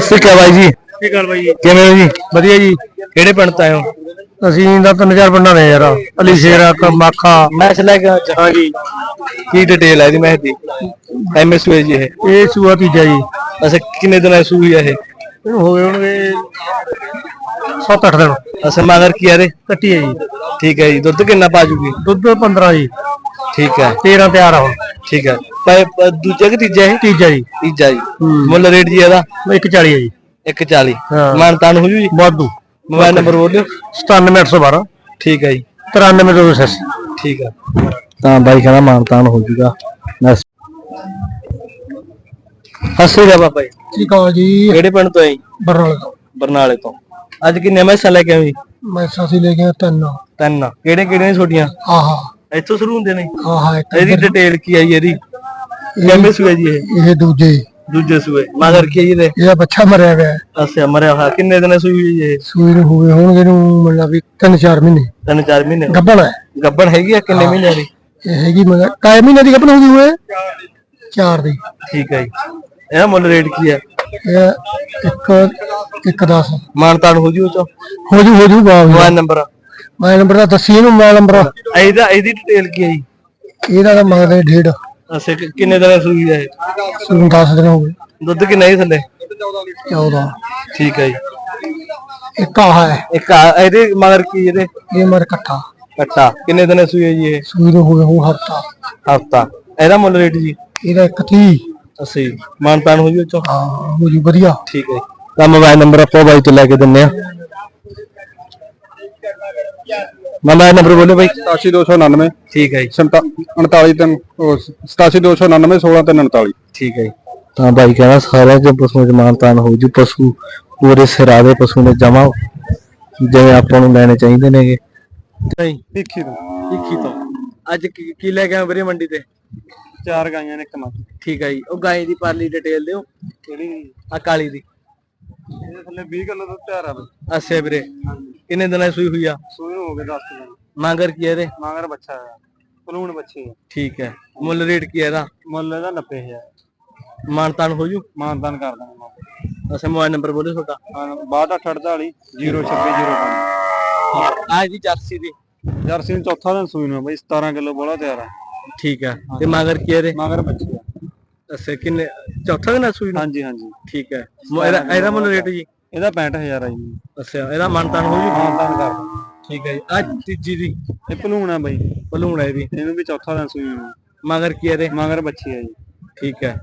ਸ਼੍ਰੀ ਅਕਾਲ ਬਾਈ ਜੀ। ਕੀ ਗੱਲ ਬਾਈ ਕਿਵੇਂ ਹੋ ਜੀ? ਵਧੀਆ ਜੀ। ਕਿਹੜੇ ਪਿੰਡ ਤੋਂ ਆਏ ਹੋ? ਅਸੀਂ ਤਾਂ ਤਿੰਨ ਚਾਰ ਪਿੰਡਾਂ ਦੇ ਯਾਰ। ਅਲੀ ਸ਼ੇਰਾ ਕ- ਮਾਖਾ ਮੈਚ ਲੈ ਕੇ ਹਾਂਜੀ ਕੀ ਡਿਟੇਲ ਹੈ ਇਹਦੀ ਮੈਚ ਦੀ ਐਮਐਸ ਹੋਏ ਜੀ ਇਹ। ਇਹ ਸੂਆ ਤੀਜਾ ਜੀ। ਅੱਛਾ ਕਿੰਨੇ ਦਿਨਾਂ ਦੀ ਸੂਈ ਹੈ ਇਹ? ਇਹਨੂੰ ਹੋ ਗਏ ਹੋਣਗੇ 7-8 ਦਿਨ। ਅੱਛਾ ਮਗਰ ਕੀ ਹੈ ਇਹਦੇ? ਕੱਟੀ ਹੈ ਜੀ। ਠੀਕ ਹੈ ਜੀ। ਦੁੱਧ ਕਿੰਨਾ ਪਾ ਜੂਗੀ? ਦੁੱਧ 15 ਜੀ। ਠੀਕ ਹੈ। 13 ਤਿਆਰ ਆ ਹੁਣ। ਠੀਕ ਹੈ। ਪਰ ਪਰ ਦੂਜਾ ਕਿ ਤੀਜਾ ਇਹ? ਤੀਜਾ ਜੀ। ਤੀਜਾ ਜੀ। ਮੁੱਲ ਰੇਟ ਜੀ ਇਹਦਾ? 140 ਹੈ ਜੀ। 140 ਹਾਂ। ਮਾਨ ਤਾਨ ਹੋ ਜੂ ਜੀ? ਵਾਧੂ। ਮੋਬਾਈਲ ਨੰਬਰ ਬੋਲਿਓ 97812 ਠੀਕ ਹੈ ਜੀ। 93286 ਠੀਕ ਹੈ। ਤਾਂ ਬਾਈ ਕਹਿੰਦਾ ਮਾਨ ਤਾਨ ਹੋ ਜੂਗਾ। ਬਸ ਹੱਸੇ ਦਾ ਬਾਬਾ ਜੀ। ਠੀਕ ਆ ਜੀ। ਕਿਹੜੇ ਪਿੰਡ ਤੋਂ ਆਈ ਬਰਨਾਲ ਬਰਨਾਲੇ ਤੋਂ। ਅੱਜ ਕਿੰਨੇ ਮੈਸਾਂ ਲੈ ਕੇ ਆਈ ਮੈਂ ਸਾਸੀ ਲੈ ਗਿਆ ਤਿੰਨ। ਤਿੰਨ। ਕਿਹੜੇ ਕਿਹੜੇ ਨੇ ਛੋਟੀਆਂ ਆਹਾ। ਇੱਥੋਂ ਸ਼ੁਰੂ ਹੁੰਦੇ ਨੇ? ਆਹਾ ਇੱਕ ਇਹਦੀ ਡਿਟੇਲ ਕੀ ਆਈ ਇਹਦੀ? ਕਿੰਨੇ ਸੂਏ ਜੀ ਇਹ? ਇਹ ਦੂਜੇ ਦੂਜੇ ਸੂਏ। ਮਗਰ ਕੀ ਹੈ ਜੀ ਇਹਦੇ? ਇਹ ਬੱਚਾ ਮਰਿਆ ਗਿਆ ਅੱਛਾ ਮਰਿਆ ਹੋਇਆ। ਕਿੰਨੇ ਦਿਨ ਸੂਈ ਹੋਈ ਇਹ? ਸੂਈ ਨੂੰ ਹੋਏ ਹੋਣਗੇ ਨੂੰ ਮਤਲਬ ਵੀ ਤਿੰਨ ਚਾਰ ਮਹੀਨੇ। ਤਿੰਨ ਚਾਰ ਮਹੀਨੇ। ਗੱਬਣ ਹੈ। ਗੱਬਣ ਹੈਗੀ ਆ ਕਿੰਨੇ ਮਹੀਨਿਆਂ ਦੀ? ਇਹ ਹੈਗੀ ਮਗਰ ਕਾਇ ਮਹੀਨੇ ਦੀ ਗੱਬਣ ਹੋ ਗਈ ਹੋਏ ਚਾਰ ਦੀ। ਠੀਕ ਹੈ ਜੀ। ਇਹਦਾ ਮੁੱਲ ਰੇਟ ਕੀ ਹੈ? ਇਹ ਇੱਕ ਇੱਕ ਦਸ। ਮਾਨਤਾਨ ਹੋ ਜੂ ਚੋ? ਹੋ ਜੂ ਹੋ ਜੂ ਬਾਬ ਨੰਬਰ ਮੈਂ ਨੰਬਰ ਦਾ ਦੱਸੀ ਇਹਨੂੰ ਮੈਂ ਨੰਬਰ ਇਹਦਾ ਇਹਦੀ ਡਿਟੇਲ ਕੀ ਹੈ ਜੀ? ਇਹਦਾ ਤਾਂ ਮੰਗਦੇ ਡੇਢ। ਕਿ- ਕਿੰਨੇ ਦਿਨ ਸੂਈ ਹੈ? ਸੂਨ 10 ਦਿਨ ਹੋ ਗਏ। ਦੁੱਧ ਕਿੰਨਾ ਹੀ ਥੱਲੇ? 14 ਠੀਕ ਹੈ ਜੀ। ਇੱਕ ਆਹ ਹੈ। ਇੱਕ ਆ- ਇਹਦੇ ਮਗਰ ਕੀ ਇਹਦੇ? ਇਹ ਮਰ ਇਕੱਠਾ ਕੱਟਾ ਕਿੰਨੇ ਦਿਨ ਸੂਈ ਹੈ ਜੀ ਇਹ? ਸੂਈ ਨੂੰ ਹੋਏ ਹੋ ਹਫਤਾ। ਹਫਤਾ। ਇਹਦਾ ਮੁੱਲ ਰੇਟ ਜੀ? ਇਹਦਾ ਇੱਕ 30 ਅਸੀਂ ਮਾਨਤਾਨ ਹੋ ਜੂ ਚੋ ਹਾਂ ਹੋ ਜੂ ਵਧੀਆ। ਠੀਕ ਹੈ। ਤਾਂ ਮੋਬਾਈਲ ਨੰਬਰ ਆਪਾਂ ਬਾਈ ਤੋਂ ਲੈ ਕੇ ਦਿੰਨੇ ਆ ਮੋਬਾਈਲ ਨੰਬਰ ਬੋਲੋ ਬਾਈ। 87299 ਠੀਕ ਹੈ ਜੀ। 39 ਤਿੰਨ 87299 16349 ਠੀਕ ਹੈ ਜੀ। ਤਾਂ ਬਾਈ ਕਹਿੰਦਾ ਸਾਰਿਆਂ ਚ ਪਸ਼ੂਆਂ ਚ ਮਾਨਤਾਨ ਹੋ ਜੂ ਪਸ਼ੂ ਪੂਰੇ ਸਿਰਾ ਦੇ ਪਸ਼ੂ ਨੇ ਜਮਾ ਜਿਵੇਂ ਆਪਾਂ ਨੂੰ ਲੈਣੇ ਚਾਹੀਦੇ ਨੇਗੇ। ਨਹੀਂ। ਦੇਖੀ ਤੋਂ। ਲਿਖੀ ਤੋਂ। ਅੱਜ ਕੀ ਲੈ ਕੇ ਆਏ ਵੀਰੇ ਮੰਡੀ ਤੇ? ਚਾਰ ਗਾਈਆਂ ਨੇ ਇੱਕ ਮੱਝ। ਠੀਕ ਹੈ ਜੀ। ਉਹ ਗਾਂ ਦੀ ਪਰਲੀ ਡਿਟੇਲ ਦਿਓ। ਕਿਹੜੀ ਆ ਕਾਲੀ ਦੀ। ਇਹਦੇ ਥੱਲੇ 20 ਕਿਲੋ ਦੁੱਧ ਤਿਆਰ ਆ ਬਈ। ਅੱਛਾ ਵੀਰੇ। ਕਿੰਨੇ ਦਿਨਾਂ ਦੀ ਸੂਈ ਹੋਈ ਆ? ਸੂਈ ਨੂੰ ਹੋ ਗਏ 10 ਦਿਨ। ਮਾਂਗਰ ਕੀ ਹੈ ਇਹਦੇ? ਮਾਂਗਰ ਬੱਚਾ ਆ ਪਲੂਣ ਬੱਚੇ ਆ। ਠੀਕ ਹੈ। ਮੁੱਲ ਰੇਟ ਕੀ ਹੈ ਇਹਦਾ? ਮੁੱਲ ਇਹਦਾ 90000 ਮਾਨਤਾਨ ਹੋ ਜੂ? ਮਾਨਦਾਨ ਕਰ ਦਾਂਗੇ ਅੱਛਾ ਮੋਬਾਈਲ ਨੰਬਰ ਬੋਲੋ ਤੁਹਾਡਾ। ਹਾਂ 6248 02605 ਆ ਜੀ ਜਰਸੀ ਦੀ। ਜਰਸੀ ਨੂੰ ਚੌਥਾ ਦਿਨ ਸੂਈ ਨੂੰ ਬਈ 17 ਕਿਲੋ ਬੋਲਾ ਤਿਆਰ ਆ। ਠੀਕ ਹੈ। ਤੇ ਮਾਂਗਰ ਕੀ ਹੈ ਇਹਦੇ? ਮਾਂਗਰ ਬੱਚੇ ਆ। ਅੱਛਾ ਕਿੰਨੇ? ਚੌਥਾ ਦਿਨ ਆ ਸੂਈ ਨੂੰ? ਹਾਂਜੀ ਹਾਂਜੀ। ਠੀਕ ਹੈ। ਮੋ- ਇਹਦਾ ਇਹਦਾ ਮੁੱਲ ਰੇਟ ਜੀ? ਇਹਦਾ 65000 ਆ ਜੀ। ਅੱਛਾ ਇਹਦਾ ਮਾਨਤਾਨ ਹੋ ਜੂ ਮਾਨਦਾਨ ਕਰ ਦਾਂਗੇ। ਠੀਕ ਹੈ ਜੀ। ਆ ਤੀਜੀ ਦੀ। ਇਹ ਪਲੂਣ ਆ ਬਈ। ਬਲੂਣ ਹੈ ਇਹਦੀ ਇਹਨੂੰ ਵੀ ਚੌਥਾ ਦਿਨ ਸੂਈ ਨੂੰ ਮਗਰ ਕੀ ਹੈ ਇਹਦੇ? ਮਾਂਗਰ ਬੱਚੀ ਆ ਜੀ। ਠੀਕ ਹੈ।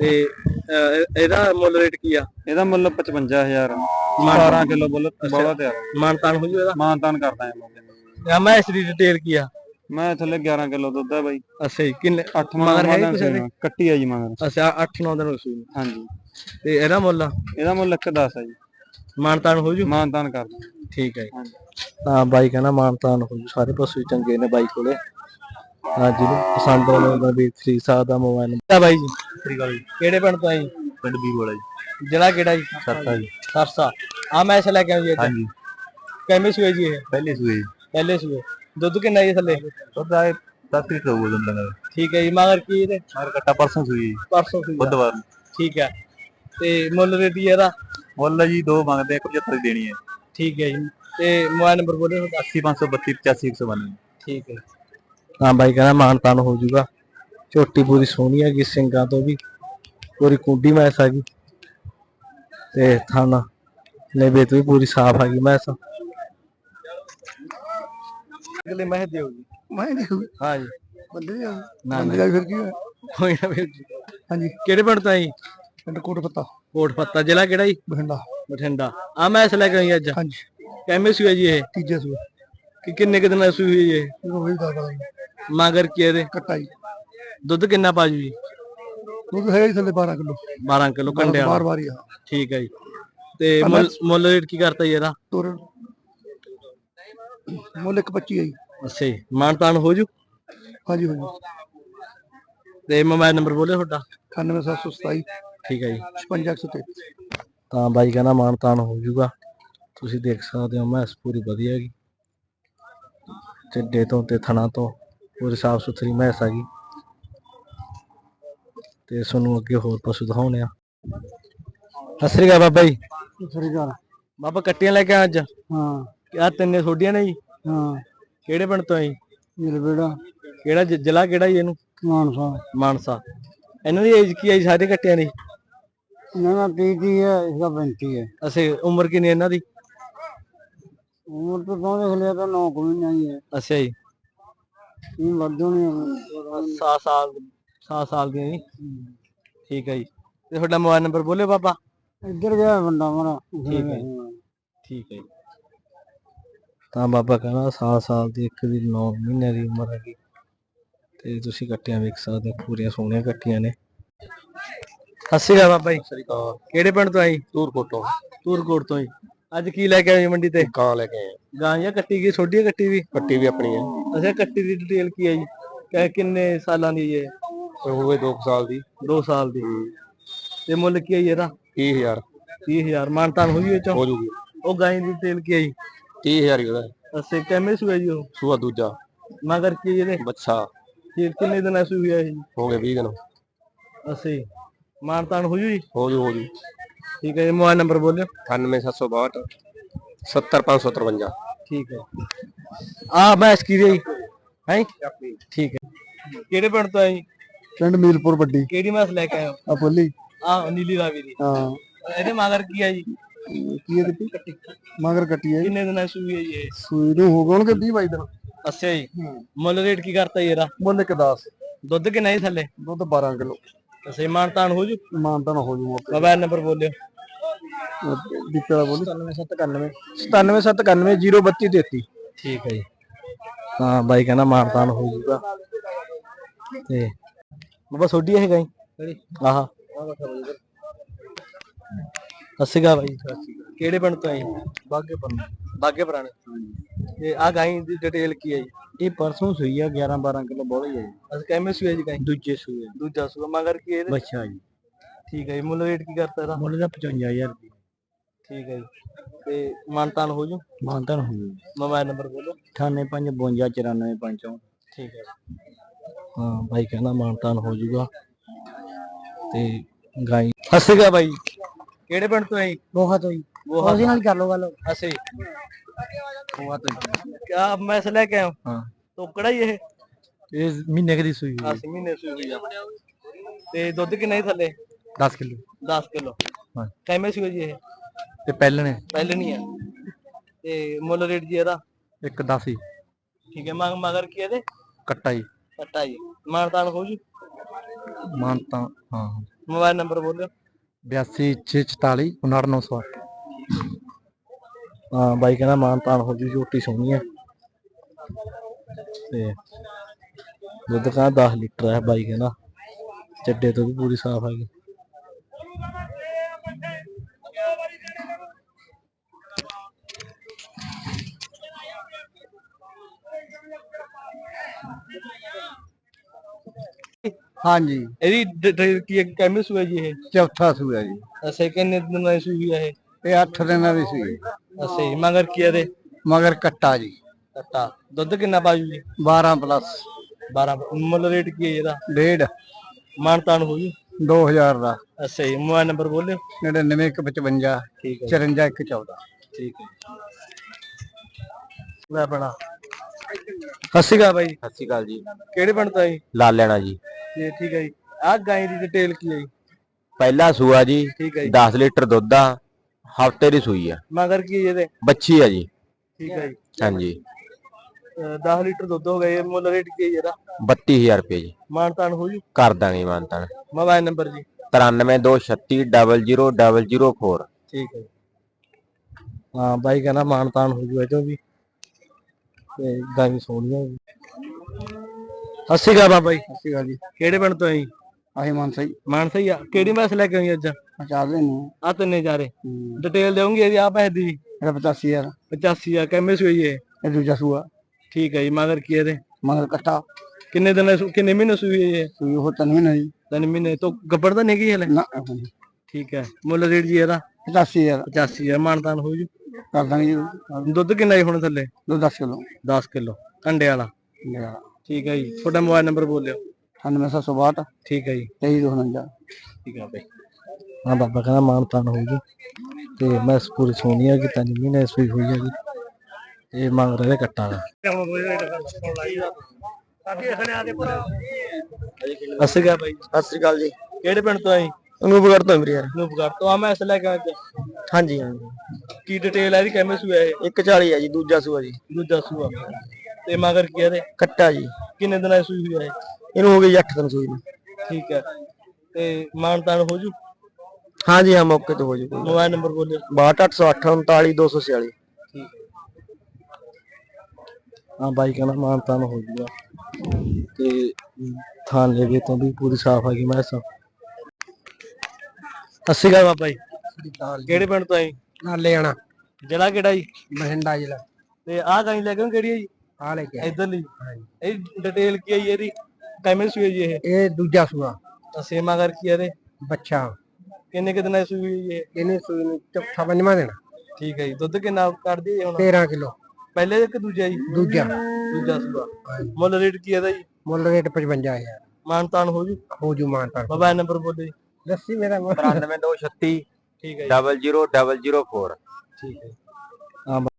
ਤੇ ਅਹ, ਇਹ- ਇਹਦਾ ਮੁੱਲ ਰੇਟ ਕੀ ਆ? ਇਹਦਾ ਮੁੱਲ 55000 17 ਕਿਲੋ ਬੋਲ ਬੋਲਾ ਤਿਆਰ ਆ। ਮਾਨਤਾਨ ਹੋ ਜੂ ਇਹਦਾ? ਮਾਨਦਾਨ ਕਰਦਾ ਹਾਂ ਲੋਕਾਂ ਆ ਮੈਂ ਇਸ ਦੀ ਡਿਟੇਲ ਕੀ ਆ? ਮੈਂ ਥੱਲੇ 11 ਕਿਲੋ ਦੁੱਧ ਹੈ ਬਾਈ। ਅੱਛਾ ਜੀ ਕਿੰਨੇ 8 ਮਗਰ ਹੈ ਕੁਛ ਇਹਦੇ? ਕੱਟੀ ਆ ਜੀ ਮਗਰ ਅੱਛਾ 8-9 ਦਿਨ ਹੋ ਨੂੰ। ਹਾਂਜੀ। ਤੇ ਇਹਦਾ ਮੁੱਲ ਇਹਦਾ ਮੁੱਲ 110 ਹੈ ਜੀ। ਮਾਨਤਾਨ ਹੋ ਜੂ? ਮਾਨਦਾਨ ਕਰਦਾ ਠੀਕ ਹੈ ਜੀ। ਹਾਂਜੀ। ਤਾਂ ਬਾਈ ਕਹਿੰਦਾ ਮਾਨਤਾਨ ਹੋ ਜੂ। ਸਾਰੇ ਪਸ਼ੂ ਚੰਗੇ ਨੇ ਬਾਈ ਕੋਲੇ। ਹਾਂ ਜਿਹਨੂੰ ਪਸੰਦ ਆਉਂਦਾ ਉਹਦਾ ਵੀ ਖਰੀਦ ਸਕਦਾ ਮੋਬਾਈਲ ਨੰਬਰ। ਬਾਈ ਜੀ ਸ੍ਰੀਗਲ ਕਿਹੜੇ ਪਿੰਡ ਤੋਂ ਆਈ ਪਿੰਡ ਵੀ ਬੋਲਾ ਜੀ। ਜ਼ਿਲ੍ਹਾ ਕਿਹੜਾ ਜੀ? ਸਰਤਾ ਜੀ। ਸਰਸਾ। ਆ ਮੈਚ ਲੈ ਕੇ ਆਈ ਜੀ ਹਾਂਜੀ। ਸੂਏ ਜੀ ਇਹ? ਪਹਿਲੇ ਸੂਏ ਪਹਿਲੇ ਸੂਏ। ਦੁੱਧ ਕਿੰਨਾ ਜੀ ਥੱਲੇ? ਉਹਦਾ 10 ਲੀਟਰ ਹੋ ਜਾਂਦਾ ਹੈ ਠੀਕ ਹੈ ਜੀ ਮਗਰ ਕੀ ਇਹਦੇ? ਮਗਰ ਕੱਟਾ ਪਰਸੋਂ ਸੂਈ ਪਰਸੋਂ ਸੂਈ ਆ। ਬੁੱਧਵਾਰ ਠੀਕ ਹੈ ਤੇ ਮੁੱਲ ਜੀ ਇਹਦਾ? ਮੁੱਲ ਜੀ ਦੋ ਮੰਗਦੇ 75 ਦੀ ਦੇਣੀ ਹੈ। ਠੀਕ ਹੈ ਜੀ ਤੇ ਮੋਬਾਈਲ ਨੰਬਰ ਬੋਲਿਓ 80532 85192 ਠੀਕ ਹੈ ਹਾਂ ਬਾਈ ਕਹਿੰਦਾ ਮਾਨ ਤਾਨ ਹੋ ਜਾਊਗਾ ਝੋਟੀ ਪੂਰੀ ਸੋਹਣੀ ਹੈਗੀ ਸਿੰਘਾਂ ਤੋਂ ਵੀ। ਪੂਰੀ ਕੁੰਡੀ ਮੈਸ ਹੈਗੀ। ਤੇ ਥਾਣਾ ਲੇਬੇ ਤੋਂ ਵੀ ਪੂਰੀ ਸਾਫ਼ ਹੈਗੀ ਮੈਸ। ਅਗਲੇ ਮਹਿ ਦਿਓ ਜੀ। ਮੈਂ ਦੇਖੂ ਹਾਂ ਜੀ। ਬੰਦੇ ਦੇ ਨਾ ਬੰਦੇ ਫਿਰ ਕੀ ਹੋਇਆ? ਕੋਈ ਨਾ ਵੀਰ ਜੀ। ਹਾਂਜੀ। ਕਿਹੜੇ ਪਿੰਡ ਤੋਂ ਆਈ ਪਿੰਡ ਕੋਟ ਪੱਤਾ ਕੋਟ ਪੱਤਾ ਜ਼ਿਲ੍ਹਾ ਕਿਹੜਾ ਜੀ? ਬਠਿੰਡਾ। ਬਠਿੰਡਾ। ਆ ਮੈਸ ਲੈ ਕੇ ਆਈ ਅੱਜ। ਹਾਂਜੀ। ਕਿਵੇਂ ਸੂਆ ਜੀ ਇਹ? ਤੀਜੇ ਸੂਆ ਕਿ ਕਿੰਨੇ ਕੁ ਦਿਨਾਂ ਦੀ ਸੂਈ ਹੋਈ ਇਹ? ਇਹਨੂੰ ਵੀ ਦਾ ਪਤਾ ਮਾਂਗਰ ਕੀ ਇਹਦੇ? ਕੱਟਾ ਜੀ। ਦੁੱਧ ਕਿੰਨਾ ਪਾਜੂ ਜੀ ਦੁੱਧ ਹੈ ਜੀ ਥੱਲੇ 12 ਕਿਲੋ। 12 ਕਿਲੋ ਕੰਡੇ ਬਾਰ ਬਾਰ ਹੀ ਆ। ਠੀਕ ਹੈ ਜੀ। ਤੇ ਮੁੱਲ ਮੁੱਲ ਰੇਟ ਕੀ ਕਰਤਾ ਜੀ ਇਹਦਾ? ਤੋਰਨ ਮੁੱਲ ਇੱਕ 25 ਹੈ ਜੀ। ਅੱਛਾ ਜੀ ਮਾਨਤਾਨ ਹੋ ਜੂ? ਹਾਂਜੀ ਹਾਂਜੀ। ਤੇ ਮੋਬਾਈਲ ਨੰਬਰ ਬੋਲਿਓ ਤੁਹਾਡਾ। 98727 ਠੀਕ ਹੈ ਜੀ। 5633 ਤਾਂ ਬਾਈ ਕਹਿੰਦਾ ਮਾਨਤਾਨ ਹੋ ਜੂਗਾ। ਤੁਸੀਂ ਦੇਖ ਸਕਦੇ ਹੋ ਮੈਸ ਪੂਰੀ ਵਧੀਆ ਹੈਗੀ। ਚੱਡੇ ਤੋਂ ਤੇ ਥਣਾ ਤੋਂ ਪੂਰੀ ਸਾਫ਼ ਸੁਥਰੀ ਮੈਸ ਹੈਗੀ ਤੇ ਤੁਹਾਨੂੰ ਅੱਗੇ ਹੋਰ ਪਸ਼ੂ ਦਿਖਾਉਣੇ ਆ ਸਤਿ ਸ੍ਰੀ ਅਕਾਲ ਬਾਬਾ ਜੀ। ਸ੍ਰੀ ਅਕਾਲ। ਬਾਬਾ ਕੱਟੀਆਂ ਲੈ ਕੇ ਆਇਆ ਅੱਜ? ਹਾਂ। ਆ ਤਿੰਨੇ ਛੋਡੀਆਂ ਨੇ ਜੀ? ਹਾਂ। ਕਿਹੜੇ ਪਿੰਡ ਤੋਂ ਆ ਜੀ? ਜਲਬੇੜਾ ਕਿਹੜਾ ਜ- ਜ਼ਿਲ੍ਹਾ ਕਿਹੜਾ ਜੀ ਇਹਨੂੰ? ਮਾਨਸਾ। ਮਾਨਸਾ। ਇਹਨਾਂ ਦੀ ਏਜ ਕੀ ਹੈ ਜੀ? ਸਾਰੇ ਕੱਟਿਆਂ ਦੀ? ਇਹਨਾਂ ਦਾ 30 30 ਹੈ ਇਸਦਾ 35 ਹੈ। ਅਸੀਂ ਉਮਰ ਕਿੰਨੀ ਹੈ ਇਹਨਾਂ ਦੀ? ਉਮਰ ਤੋਂ ਕੌਣ ਦੇਖ ਲਿਆ ਤਾਂ 9 ਮਹੀਨਿਆਂ ਦੀ ਹੈ। ਅੱਛਾ ਜੀ। ਇਹ ਵੱਧੋ ਨਹੀਂ 7 ਸਾਲ 7 ਸਾਲ ਦੀਆਂ ਜੀ। ਠੀਕ ਹੈ ਜੀ। ਤੇ ਤੁਹਾਡਾ ਮੋਬਾਈਲ ਨੰਬਰ ਬੋਲਿਓ ਬਾਬਾ ਇੱਧਰ ਗਿਆ ਬੰਦਾ ਮਰਾ ਠੀਕ ਹੈ। ਠੀਕ ਹੈ ਜੀ। ਤਾਂ ਬਾਬਾ ਕਹਿੰਦਾ 7 ਸਾਲ ਦੀ ਇੱਕ ਦੀ 9 ਮਹੀਨੇ ਦੀ ਉਮਰ ਹੈਗੀ। ਤੇ ਤੁਸੀਂ ਕੱਟੀਆਂ ਵੇਖ ਸਕਦੇ ਹੋ ਪੂਰੀਆਂ ਸੋਹਣੀਆਂ ਕੱਟੀਆਂ ਨੇ। ਸਤਿ ਸ਼੍ਰੀ ਅਕਾਲ ਬਾਬਾ ਜੀ। ਸ੍ਰੀ ਅਕਾਲ। ਕਿਹੜੇ ਪਿੰਡ ਤੋਂ ਆਈ ਧੂਰਕੋਟ ਤੋਂ। ਤੂਰਕੋਟ ਤੋਂ ਜੀ। ਅੱਜ ਕੀ ਲੈ ਕੇ ਆਏ ਮੰਡੀ ਤੇ? ਕਾਂ ਲੈ ਕੇ ਆਏ ਗਾਂ ਜਾਂ ਕੱਟੀ ਗਈ ਛੋਡੀ ਕੱਟੀ ਵੀ? ਕੱਟੀ ਵੀ ਆਪਣੀ ਹੈ ਅੱਛਾ ਕੱਟੀ ਦੀ ਡਿਟੇਲ ਕੀ ਹੈ ਜੀ? ਕਿ ਕਿੰਨੇ ਸਾਲਾਂ ਦੀ ਹੈ ਉਹ ਹੋਵੇ 2 ਸਾਲ ਦੀ। 2 ਸਾਲ ਦੀ। ਤੇ ਮੁੱਲ ਕੀ ਹੈ ਜੀ ਇਹਦਾ? 30000 30000 ਮਾਨਤਾਨ ਹੋਈ ਇਹ ਚੋਂ? ਹੋ ਜੂਗੀ। ਉਹ ਗਾਂ ਦੀ ਡਿਟੇਲ ਕੀ ਹੈ ਜੀ? 30000 ਹੀ ਉਹਦਾ। ਅਸੇ ਕਿੰਨੇ ਸੂਏ ਜੀ ਉਹ? ਸੂਆ ਦੂਜਾ। ਮਗਰ ਕੀ ਇਹਦੇ। ਬੱਚਾ। ਫਿਰ ਕਿੰਨੇ ਦਿਨ ਐਸੂ ਹੋਇਆ ਇਹ ਹੋ ਗਏ 20 ਦਿਨ। ਅਸੀਂ ਮਾਨਤਾਨ ਹੋ ਜੀ ਹੋ ਜੂ ਹੋ ਜੂ। ਠੀਕ ਹੈ ਜੀ ਮੋਬਾਈਲ ਨੰਬਰ ਬੋਲਿਓ। 98762 70553 ਠੀਕ ਹੈ। ਆ ਮੈਚ ਕੀ ਰਹੀ ਹੈ ਠੀਕ ਹੈ। ਕਿਹੜੇ ਪਿੰਡ ਤੋਂ ਆਏ ਜੀ? ਪਿੰਡ ਮੀਲਪੁਰ ਵੱਡੀ। ਕਿਹੜੀ ਮੈਚ ਲੈ ਕੇ ਆਏ ਹੋ? ਆ ਬੋਲੀ। ਆ ਨੀਲੀ ਰਾਵੀ ਦੀ। ਹਾਂ। ਇਹਦੇ ਮਗਰ ਕੀ ਹੈ ਜੀ? ਕੀ ਹੈ ਕੱਟੀ ਮਗਰ ਕੱਟੀ ਹੈ ਕਿੰਨੇ ਦਿਨ ਐਸੂ ਹੋਈ ਹੈ ਜੀ ਇਹ? ਸੂਈ ਨੂੰ ਹੋ ਗਏ 20 22 ਦਿਨ। ਅੱਛਾ ਜੀ। ਮੁੱਲ ਰੇਟ ਕੀ ਕਰਤਾ ਜੀ ਇਹਦਾ? ਮੁੱਲ ਇੱਕ 10 ਦੁੱਧ ਕਿੰਨਾ ਜੀ ਥੱਲੇ? ਦੁੱਧ 12 ਕਿਲੋ। ਅਸੀਂ ਮਾਨਤਾਨ ਹੋ ਜੂ? ਮਾਨਤਾ ਨਾ ਹੋ ਜੂ ਮੌਕੇ ਮੋਬਾਈਲ ਨੰਬਰ ਬੋਲਿਓ। ਦੀਪੇ ਦਾ ਬੋਲੀ। 9791 9791 03233 ਠੀਕ ਹੈ ਜੀ। ਹਾਂ ਬਾਈ ਕਹਿੰਦਾ ਮਾਨਤਾਨ ਹੋ ਜੂਗਾ। ਤੇ ਬਾਬਾ ਸੋਡੀ ਇਹ ਗਈ? ਆਹਾ ਅਸਿਗਾ ਬਾਈ। ਕਿਹੜੇ ਪਿੰਡ ਤੋਂ ਆਈ ਬਾਗੇ ਪੁਰਾਣੇ। ਬਾਗੇ ਪੁਰਾਣੇ। ਤੇ ਆ ਗਾਈ ਦੀ ਡਿਟੇਲ ਕੀ ਹੈ ਜੀ? ਇਹ ਪਰਸੋਂ ਸੂਈ ਆ 11 12 ਕਿਲੋ ਬੋਲੀ ਹੈ ਅਸੀਂ ਕਿਵੇਂ ਸੂਏ ਜੀ ਗਾਈ? ਦੂਜੇ ਸੂਏ। ਦੂਜਾ ਸੂਆ ਮਗਰ ਕੀ ਇਹਦੇ? ਬੱਚਾ ਜੀ। ਠੀਕ ਹੈ ਜੀ ਮੁੱਲ ਰੇਟ ਕੀ ਕਰਤਾ ਇਹਦਾ? ਮੁੱਲ ਦਾ 55000 ਰੁਪਏ। ਠੀਕ ਹੈ ਜੀ। ਤੇ ਮਾਨਤਾਨ ਹੋ ਜੂ? ਮਾਨਤਾ ਨਾ ਹੋ ਜੂ। ਮੋਬਾਈਲ ਨੰਬਰ ਬੋਲੋ। 9852 ਠੀਕ ਹੈ ਹਾਂ ਭਾਈ ਕਹਿੰਦਾ ਮਾਨਤਾਨ ਹੋ ਜੂਗਾ। ਤੇ ਗਾਈ ਹੱਸੇਗਾ ਭਾਈ ਕਿਹੜੇ ਪਿੰਡ ਤੋਂ ਆਈ ਬਹੁਤ ਹੋਈ ਉਹ ਉਹਦੇ ਨਾਲ ਕਰ ਲੋ ਗੱਲ। ਹੱਸੇ ਉਹ ਤਾਂ ਕਿਆ ਮੈਸ ਲੈ ਕੇ ਆਇਆ ਹਾਂ। ਟੋਕੜਾ ਹੀ ਇਹ? ਇਹ ਮਹੀਨੇ ਕੁ ਦੀ ਸੂਈ ਹੋਈ 10 ਮਹੀਨੇ ਸੂਈ ਹੋਈ ਆ। ਤੇ ਦੁੱਧ ਕਿੰਨਾ ਹੀ ਥੱਲੇ? 10 ਕਿਲੋ। 10 ਕਿਲੋ। ਹਾਂ। ਕਿਵੇਂ ਸੂਈ ਜੀ ਇਹ? ਤੇ ਪਹਿਲਣੇ। ਪਹਿਲੇ ਨਹੀਂ ਆ। ਤੇ ਮੁੱਲ ਰੇਟ ਜੀ ਇਹਦਾ? ਇੱਕ 10 ਹੀ ਠੀਕ ਹੈ ਮਗ ਮਗਰ ਕੀ ਇਹਦੇ? ਕੱਟਾ ਹੀ ਕੱਟਾ ਜੀ। ਮਾਨਤਾਨ ਹੋ ਜੂ ਮਾਨਤਾ ਹਾਂ। Mobile number ਬੋਲਿਓ। 8244 99908 ਹਾਂ, ਬਾਈ ਕਹਿੰਦਾ ਮਾਨਤਾਨ ਹੋ ਜੂ ਝੋਟੀ ਸੋਹਣੀ ਹੈ ਤੇ ਦੁੱਧ ਕਹਿੰਦਾ 10 ਲੀਟਰ ਹੈ ਬਾਈ ਕਹਿੰਦਾ। ਚੱਡੇ ਤੋਂ ਵੀ ਪੂਰੀ ਸਾਫ਼ ਹੈਗੀ ਹਾਂਜੀ। ਇਹਦੀ ਡਿਟੇਲ ਕੀ ਹੈ ਕਿਵੇਂ ਸੂਆ ਜੀ ਇਹ? ਚੌਥਾ ਸੂਆ ਜੀ। ਅਸੇ ਕਿੰਨੇ ਦਿਨ ਦੀ ਸੂਈ ਹੈ ਇਹ? ਇਹ 8 ਦਿਨਾਂ ਦੀ ਸੂਈ। ਅਸੇ ਮਗਰ ਕੀ ਇਹਦੇ? ਮਗਰ ਕੱਟਾ ਜੀ। ਕੱਟਾ। ਦੁੱਧ ਕਿੰਨਾ ਪਾਜੂ ਜੀ? 12 ਪਲੱਸ। 12 ਮੁੱਲ ਰੇਟ ਕੀ ਹੈ ਇਹਦਾ? ਡੇਢ। ਮਾਨਤਾਨ ਹੋ ਜੂ 2000 ਦਾ। ਅਸੇ ਮੋਬਾਈਲ ਨੰਬਰ ਬੋਲਿਓ। 9955 ਠੀਕ ਹੈ 54 ਠੀਕ ਹੈ ਲੈ ਬਣਾ ਸਤਿ ਸ਼੍ਰੀ ਅਕਾਲ ਬਾਈ। ਸਤਿ ਸ਼੍ਰੀ ਅਕਾਲ ਜੀ। ਕਿਹੜੇ ਪਿੰਡ ਤੋਂ ਆਈ ਲਾ ਲੈਣਾ ਜੀ। ਜੀ ਠੀਕ ਹੈ ਜੀ। ਆਹ ਗਾਂ ਦੀ ਡਿਟੇਲ ਕੀ ਹੈ ਜੀ? ਪਹਿਲਾ ਸੂਆ ਜੀ ਠੀਕ ਹੈ ਜੀ। 10 ਲੀਟਰ ਦੁੱਧ ਆ ਹਫ਼ਤੇ ਦੀ ਸੂਈ ਆ। ਮਗਰ ਕੀ ਹੈ ਇਹਦੇ? ਬੱਚੀ ਆ ਜੀ। ਠੀਕ ਹੈ ਜੀ। ਹਾਂਜੀ। ਅਹ 10 ਲੀਟਰ ਦੁੱਧ ਹੋ ਗਏ ਮੁੱਲ ਰੇਟ ਕੀ ਹੈ ਇਹਦਾ? 32000 ਰੁਪਏ ਜੀ। ਮਾਨਤਾਨ ਹੋ ਜੂ? ਕਰ ਦਾਂਗੇ ਮਾਨਤਾਨ। ਮੋਬਾਈਲ ਨੰਬਰ ਜੀ। 9326300004 ਠੀਕ ਹੈ ਹਾਂ ਬਾਈ ਕਹਿੰਦਾ ਮਾਨਤਾਨ ਹੋ ਜੂ ਇਹਦੋਂ ਵੀ। ਤੇ ਗਾਂ ਵੀ ਸੋਹਣੀਆਂ ਸਤਿ ਸ਼੍ਰੀ ਅਕਾਲ ਬਾਬਾ ਜੀ। ਸਸੀ ਗੱਲ ਜੀ। ਕਿਹੜੇ ਪਿੰਡ ਤੋਂ ਆਈ ਆਹੀ ਮਨ ਸਹੀ ਮਾਨਸਾ ਹੀ ਆ। ਕਿਹੜੀ ਮੈਸ ਲੈ ਕੇ ਆਈ ਅੱਜ? ਚਾਰ ਦੇ ਨੂੰ ਆ ਤਿੰਨੇ ਜਾਰੇ ਡਿਟੇਲ ਦੇਉਂਗੀ ਇਹਦੀ ਆ ਪੈਸੇ ਦੀ? ਇਹਦਾ 85000 85 ਆ ਕਿੰਨੇ ਸੂਈ ਇਹ? ਇਹ ਦੂਜਾ ਸੂਆ। ਠੀਕ ਹੈ ਜੀ। ਮਗਰ ਕੀ ਇਹਦੇ? ਮਗਰ ਕੱਟਾ। ਕਿੰਨੇ ਦਿਨ ਸੂ- ਕਿੰਨੇ ਮਹੀਨੇ ਸੂਈ ਹੈ ਇਹ? ਸੂਈ ਉਹ ਤਨ ਮਹੀਨਾ ਜੀ। ਤਿੰਨ ਮਹੀਨੇ। ਤੋਂ ਗੱਬੜ ਤਾਂ ਨਹੀਂ ਗਈ ਹਲੇ? ਨਾ ਠੀਕ ਹੈ। ਮੁੱਲ ਰੇਟ ਜੀ ਇਹਦਾ? 85000 85 ਆ ਮਾਨਤਾਨ ਹੋ ਜੂ? ਕਰ ਦਾਂਗੇ ਜੀ। ਦੁੱਧ ਕਿੰਨਾ ਹੀ ਹੁਣ ਥੱਲੇ? ਦੋ 10 ਕਿਲੋ। 10 ਕਿਲੋ। ਕੰਡੇ ਵਾਲਾ। ਠੀਕ ਹੈ ਜੀ। ਤੁਹਾਡਾ ਮੋਬਾਈਲ ਨੰਬਰ ਬੋਲਿਓ। 98762 ਠੀਕ ਹੈ ਜੀ। 2349 ਠੀਕ ਆ ਬਾਈ। ਹਾਂ ਬਾਬਾ ਕਹਿੰਦਾ ਮਾਨ ਤਾਨ ਹੋ ਜੂ। ਤੇ ਮੈਂ ਪੂਰੀ ਸੋਹਣੀ ਆ ਕਿ ਤਿੰਨ ਮਹੀਨੇ ਸੂਈ ਹੋਈ ਹੈਗੀ ਇਹ ਮੰਗ ਰਹੇ ਕੱਟਾ ਦਾ। ਅਸੀਂ ਗਿਆ ਬਾਈ। ਸਤਿ ਸ੍ਰੀ ਅਕਾਲ ਜੀ। ਕਿਹੜੇ ਪਿੰਡ ਤੋਂ ਆਈ ਅਨੂਪਗੜ ਤੋਂ ਵੀਰੇ ਨੂਪਗੜ ਤੋਂ। ਆ ਮੈਂ ਇਸ ਲੈ ਕੇ ਆਇਆ ਹਾਂਜੀ ਹਾਂਜੀ। ਕੀ ਡਿਟੇਲ ਹੈ ਇਹਦੀ? ਕਿਵੇਂ ਸੂਆ ਇਹ? 140 ਹੈ ਜੀ ਦੂਜਾ ਸੂਆ ਜੀ। ਦੂਜਾ ਸੂਆ। ਤੇ ਮਗਰ ਕੀ ਇਹਦੇ ਕੱਟਾ ਜੀ ਕਿੰਨੇ ਦਿਨਾਂ ਦੀ ਸੂਈ ਹੋਈ ਹੈ ਇਹਨੂੰ ਹੋ ਗਈ 8 ਦਿਨ ਸੂਈ ਨੂੰ। ਠੀਕ ਹੈ ਤੇ ਮਾਨ ਤਾਨ ਹੋ ਜੂ? ਹਾਂਜੀ ਹਾਂ ਮੌਕੇ ਤੇ ਹੋ ਜੂ। Mobile number ਬੋਲਿਓ। 62808 39246 ਹਾਂ ਬਾਈ ਕਹਿੰਦਾ ਮਾਨ ਤਾਨ ਹੋ ਜੂਗਾ ਤੇ ਥਾਨ ਲੈ ਤੋਂ ਵੀ ਪੂਰੀ ਸਾਫ਼ ਆ ਗਈ ਮੈਂ ਸਭ ਅੱਸੀ ਗਾ ਬਾਬਾ ਜੀ। ਕਿਹੜੇ ਪਿੰਡ ਤੋਂ ਆਈ ਨਾਲੇ ਆਣਾ। ਜ਼ਿਲ੍ਹਾ ਕਿਹੜਾ ਜੀ? ਬਹਿੰਡਾ ਜ਼ਿਲ੍ਹਾ। ਤੇ ਆਹ ਗਾਈ ਲੈ ਕੇ ਆਉਂ ਕਿਹੜੀ ਹੈ ਜੀ? ਆ ਲੈ ਕੇ ਇਧਰਲੀ ਇਹ ਡਿਟੇਲ ਕੀ ਹੈ ਜੀ ਇਹਦੀ? ਹੈ ਜੀ ਇਹ? ਇਹ ਦੂਜਾ ਸੂਆ। ਸੇਮਾ ਕਰ ਕੀ ਇਹਦੇ? ਬੱਚਾ। ਕਿੰਨੇ ਕਿ ਦਿਨਾਂ ਸੂਈ ਹੋਈ ਇਹ? ਇਹਨੇ ਸੂਈ ਨੂੰ ਚੌਥਾ ਪੰਜਵਾਂ ਦੇਣਾ ਠੀਕ ਹੈ ਜੀ। ਦੁੱਧ ਕਿੰਨਾ ਕੱਢਦੀ ਹੈ ਹੁਣ? 13 ਕਿਲੋ। ਪਹਿਲੇ ਇੱਕ ਦੂਜਾ ਜੀ? ਦੂਜਾ। ਦੂਜਾ ਸੂਆ। ਮੁੱਲ ਰੇਟ ਕੀ ਹੈ ਇਹਦਾ ਜੀ? ਮੁੱਲ ਰੇਟ 55000 ਮਾਨ ਤਾਨ ਹੋ ਜੂ? ਹੋ ਜੂ ਮਾਨਤਾ ਮੋਬਾਈਲ ਨੰਬਰ ਬੋਲੋ ਜੀ। ਦੱਸੀ ਮੇਰਾ 93236 ਠੀਕ ਹੈ ਜੀ। Double zero double zero four. ਠੀਕ ਹੈ